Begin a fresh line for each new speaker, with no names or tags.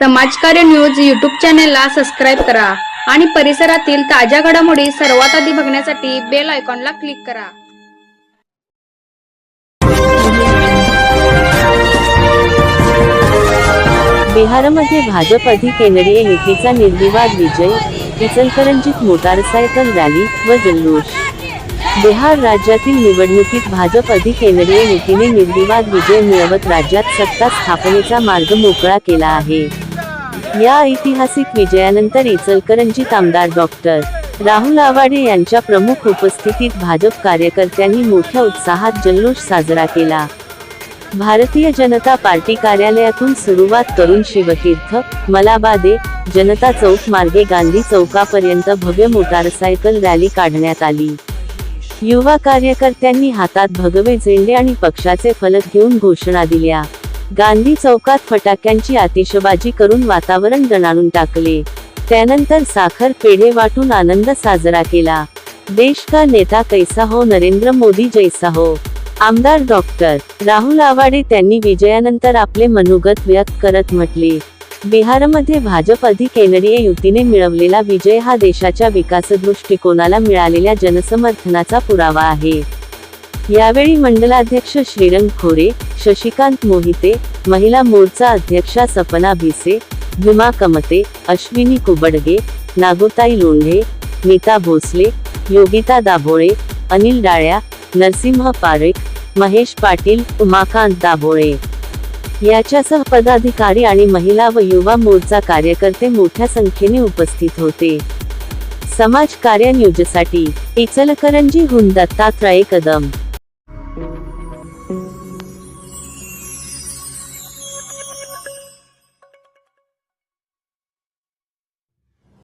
समाजकार्य news YouTube चॅनेलला subscribe करा आणि परिसरातील ताज्या घडामोडी सर्वात आधी बघण्यासाठी बेल आयकॉनला क्लिक करा.
बिहारमध्ये भाजप अधिक केंद्रीय युतीचा निर्विवाद विजय इचलकरंजीत मोटारसायकल रॅली व जल्लोष. बिहार राज्यातील निवडणुकीत भाजप अधिक केंद्रीय युतीने निर्विवाद विजय मिळवत राज्यात सत्ता स्थापनेचा मार्ग मोकळा केला आहे. या ऐतिहासिक विजयानंतर इचलकरंजीत आमदार डॉक्टर राहुल आवाडे यांच्या प्रमुख उपस्थितीत भाजप कार्यकर्त्यांनी मोठ्या उत्साहात जल्लोष साजरा केला. भारतीय जनता पार्टी कार्यालयातून सुरुवात करून शिवतीर्थ मलाबादे जनता चौक मार्गे गांधी चौकापर्यंत भव्य मोटारसायकल रॅली काढण्यात आली. युवा कार्यकर्त्यांनी हातात भगवे झेंडे आणि पक्षाचे फलक घेऊन घोषणा दिल्या. गांधी चौकात फटाक्यांची आतिषबाजी करून वातावरण दणाणून टाकले. त्यानंतर साखर पेढे वाटून आनंद साजरा केला. देश का नेता कैसा हो नरेंद्र मोदी जैसा हो? आमदार डॉक्टर राहुल आवाडे त्यांनी विजयानंतर आपले मनोगत व्यक्त करत म्हटले. बिहारमध्ये भाजप अधिक केंद्रीय युतीने मिळवलेला विजय हा देशाच्या विकास दृष्टिकोनाला मिळालेल्या जनसमर्थनाचा पुरावा आहे. यावेळी मंडलाध्यक्ष श्रीरंग खोरे शशिकांत मोहिते महिला मोर्चा अध्यक्षा सपना भिसे भीमा कमते अश्विनी कुबडगे नागोताई लोंढे नीता भोसले योगिता दाभोळे अनिल डाळ्या नरसिंह पारेख महेश पाटील उमाकांत दाभोळे. याच्यासह पदाधिकारी आणि महिला व युवा मोर्चा कार्यकर्ते मोठ्या संख्येने उपस्थित होते. समाज कार्य न्यूजसाठी इचलकरंजीहून दत्तात्रय कदम.